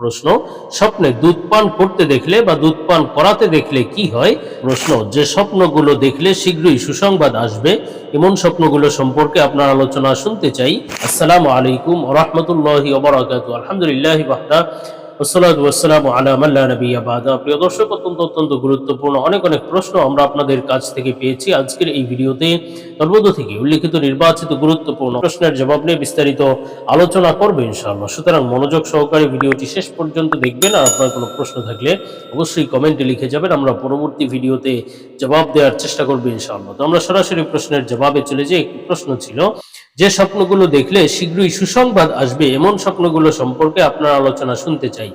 প্রশ্ন, স্বপ্নে দুধ পান করতে দেখলে বা দুধ পান করাতে দেখলে কি হয়? প্রশ্ন, যে স্বপ্নগুলো দেখলে শীঘ্রই সুসংবাদ আসবে। এমন স্বপ্নগুলো সম্পর্কে আপনার আলোচনা শুনতে চাই। আসসালামু আলাইকুম রহমতুল্লাহ আলহামদুলিল্লাহ অত্যন্ত গুরুত্বপূর্ণ অনেক অনেক প্রশ্ন আমরা আপনাদের কাছ থেকে পেয়েছি আজকের এই ভিডিওতে। তন্মধ্য থেকে উল্লিখিত, নির্বাচিত, গুরুত্বপূর্ণ প্রশ্নের জবাব নিয়ে বিস্তারিত আলোচনা সুতরাং মনোযোগ সহকারে ভিডিওটি শেষ পর্যন্ত দেখবেন আর আপনার কোনো প্রশ্ন থাকলে অবশ্যই কমেন্টে লিখে যাবেন। আমরা পরবর্তী ভিডিওতে জবাব দেওয়ার চেষ্টা করব তো আমরা সরাসরি প্রশ্নের জবাবে চলে যাই। প্রশ্ন ছিল যে স্বপ্নগুলো দেখলে শীঘ্রই সুসংবাদ আসবে, এমন স্বপ্নগুলো সম্পর্কে আপনার আলোচনা শুনতে চাই।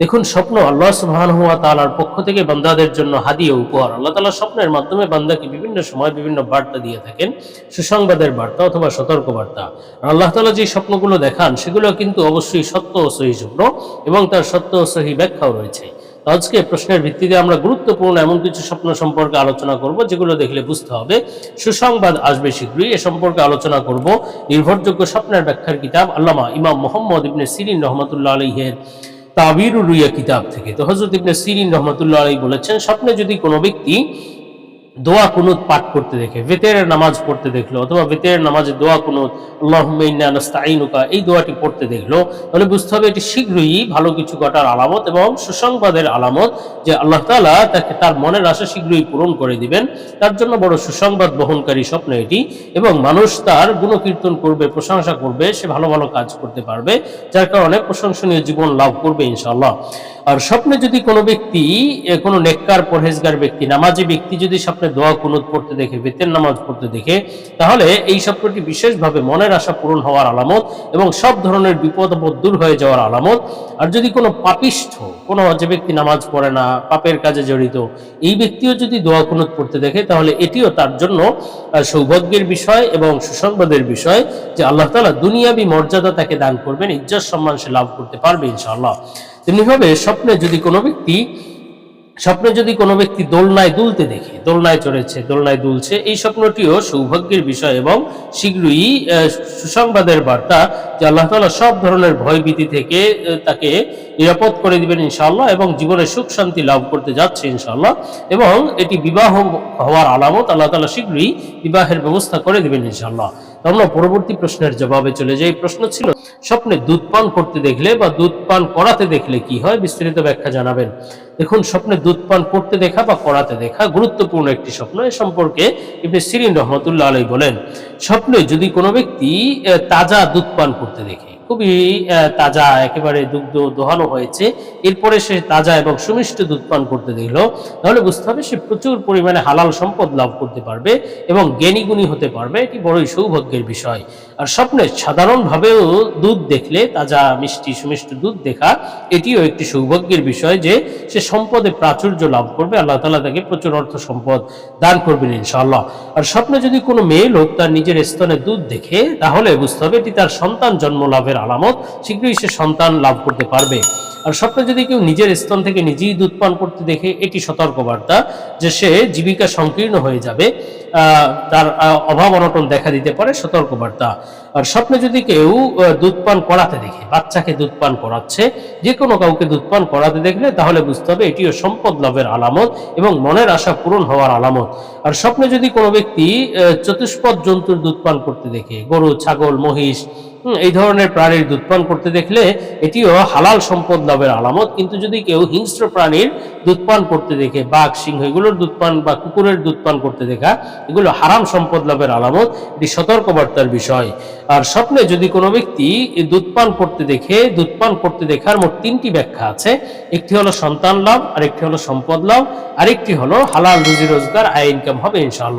দেখুন, স্বপ্ন আল্লাহ সুবহান হুয়া তালার পক্ষ থেকে বান্দাদের জন্য হাদিয়ে উপহার। আল্লাহ তালা স্বপ্নের মাধ্যমে বান্দাকে বিভিন্ন সময় বিভিন্ন বার্তা দিয়ে থাকেন, সুসংবাদের বার্তা অথবা সতর্ক বার্তা আল্লাহ তালা যে স্বপ্নগুলো দেখান, সেগুলো কিন্তু অবশ্যই সত্য ও সহি স্বপ্ন এবং তার সত্য ও সহি ব্যাখ্যাও রয়েছে। আজকে প্রশ্নের ভিত্তিতে আমরা গুরুত্বপূর্ণ এমন কিছু স্বপ্ন সম্পর্কে আলোচনা করব, যেগুলো দেখলে বুঝতে হবে। সুসংবাদ আসবে শীঘ্রই, এ সম্পর্কে আলোচনা করব। নির্ভরযোগ্য স্বপ্নের ব্যাখ্যার কিতাব আল্লামা ইমাম মোহাম্মদ ইবনে সিরিন রহমতুল্লাহ আলহের তাবির রুইয়া কিতাব থেকে। তো হজরত ইবনে সিরিন রহমতুল্লাহ আলাই বলেছেন, স্বপ্নে যদি কোনো ব্যক্তি দোয়া কুনুত পাঠ করতে দেখে বেতের নামাজ পড়তে দেখল, অথবা বেতের নামাজে দোয়া কুনুত আল্লাহনুকা এই দোয়াটি পড়তে দেখল, তাহলে বুঝতে হবে এটি শীঘ্রই ভালো কিছু ঘটার আলামত এবং সুসংবাদের আলামত যে আল্লাহ তালা তাকে তার মনের আশা শীঘ্রই পূরণ করে দিবেন। তার জন্য বড় সুসংবাদ বহনকারী স্বপ্ন এটি এবং মানুষ তার গুণকীর্তন করবে, প্রশংসা করবে, সে ভালো ভালো কাজ করতে পারবে, যার কারণে প্রশংসনীয় জীবন লাভ করবে ইনশাল্লাহ আর স্বপ্নে যদি কোনো ব্যক্তি, কোনো নেককার, পরহেজগার ব্যক্তি, নামাজি ব্যক্তি যদি স্বপ্নে দোয়া কুনুত পড়তে দেখে বেতের নামাজ পড়তে দেখে, তাহলে এই স্বপ্নটি বিশেষভাবে মনের আশা পূরণ হওয়ার আলামত এবং সব ধরনের বিপদ দূর হয়ে যাওয়ার আলামত। আর যদি কোনো পাপিষ্ঠ, কোনো যে ব্যক্তি নামাজ পড়ে না, পাপের কাজে জড়িত, এই ব্যক্তিও যদি দোয়া কুনুত পড়তে দেখে, তাহলে এটিও তার জন্য সৌভাগ্যের বিষয় এবং সুসংবাদের বিষয় যে আল্লাহ তালা দুনিয়াবি মর্যাদা তাকে দান করবেন, ইজ্জত সম্মান সে লাভ করতে পারবে ইনশাআল্লাহ। তেমনিভাবে স্বপ্নে যদি কোনো ব্যক্তি, স্বপ্নে যদি কোনো ব্যক্তি দোলনায় দুলতে দেখে দোলনায় চড়েছে, দোলনায় দুলছে। এই স্বপ্নটিও সৌভাগ্যের বিষয় এবং শীঘ্রই সুসংবাদের বার্তা যে আল্লাহ তাআলা সব ধরনের ভয়ভীতি থেকে তাকে নিরাপদ করে দিবেন ইনশাআল্লাহ এবং জীবনে সুখ শান্তি লাভ করতে যাচ্ছে ইনশাআল্লাহ এবং এটি বিবাহ হওয়ার আলামত আল্লাহ তাআলা শীঘ্রই বিবাহের ব্যবস্থা করে দিবেন ইনশাআল্লাহ। তো আমরা পরবর্তী প্রশ্নের জবাবে চলে যাই। প্রশ্ন ছিল, স্বপ্নে দুধ পান করতে দেখলে বা দুধ পান করাতে দেখলে কি হয়? বিস্তারিত ব্যাখ্যা জানাবেন। দেখুন, স্বপ্নে দুধ পান করতে দেখা বা করাতে দেখা গুরুত্বপূর্ণ একটি স্বপ্ন। এ সম্পর্কে ইবনে সিরিন রহমতুল্লাহ আলাই বলেন, স্বপ্নে যদি কোনো ব্যক্তি তাজা দুধ পান করতে দেখে খুবই তাজা, একেবারে দুগ্ধ দোহানো হয়েছে। এরপরে সে তাজা এবং সুমিষ্ট দুধ পান করতে দেখল তাহলে বুঝতে হবে সে প্রচুর পরিমাণে হালাল সম্পদ লাভ করতে পারবে এবং জ্ঞানী গুণী হতে পারবে। এটি বড়ই সৌভাগ্যের বিষয়। আর স্বপ্নে সাধারণভাবেও দুধ দেখলে, তাজা, মিষ্টি, সুমিষ্ট দুধ দেখা, এটিও একটি সৌভাগ্যের বিষয় যে সে সম্পদে প্রাচুর্য লাভ করবে। আল্লাহ তালা তাকে প্রচুর অর্থ সম্পদ দান করবেন ইনশাআল্লাহ। আর স্বপ্নে যদি কোনো মেয়ে লোক তার নিজের স্তনে দুধ দেখে, তাহলে বুঝতে হবে এটি তার সন্তান জন্ম লাভের আলামত, শীঘ্রই সে সন্তান লাভ করতে পারবে। আর স্বপ্নে যদি কেউ নিজের স্তন থেকে নিজেই দুধ পান করতে দেখে, এটি সতর্কবার্তা যে সে জীবিকা সংকীর্ণ হয়ে যাবে। তার অভাব অনটন দেখা দিতে পারে, সতর্কবার্তা। আর স্বপ্নে যদি কেউ দুধ পান করাতে দেখে, বাচ্চাকে দুধ পান করাচ্ছে, যে কোনো কাউকে দুধ পান করাতে দেখলে তাহলে বুঝতে হবে এটিও সম্পদ লাভের আলামত এবং মনের আশা পূরণ হওয়ার আলামত। আর স্বপ্নে যদি কোনো ব্যক্তি চতুষ্পদ জন্তুর দুধ পান করতে দেখে, গরু, ছাগল, মহিষ এই ধরনের প্রাণীর দুধ পান করতে দেখলে এটিও হালাল সম্পদ লাভের আলামত। কিন্তু যদি কেউ হিংস্র প্রাণীর দুধ পান করতে দেখে, বাঘ, সিংহ, এগুলোর দুধ পান বা কুকুরের দুধ পান করতে দেখা, এগুলো হারাম সম্পদ লাভের আলামত। এটি সতর্কবার্তার বিষয়। আর স্বপ্নে যদি কোনো ব্যক্তি দুধ পান করতে দেখে, দুধ পান করতে দেখার মোট তিনটি ব্যাখ্যা আছে। একটি হলো সন্তান লাভ, আরেকটি হলো সম্পদ লাভ, আরেকটি হলো হালাল রুজি রোজগার আয় ইনকাম হবে ইনশাআল্লাহ।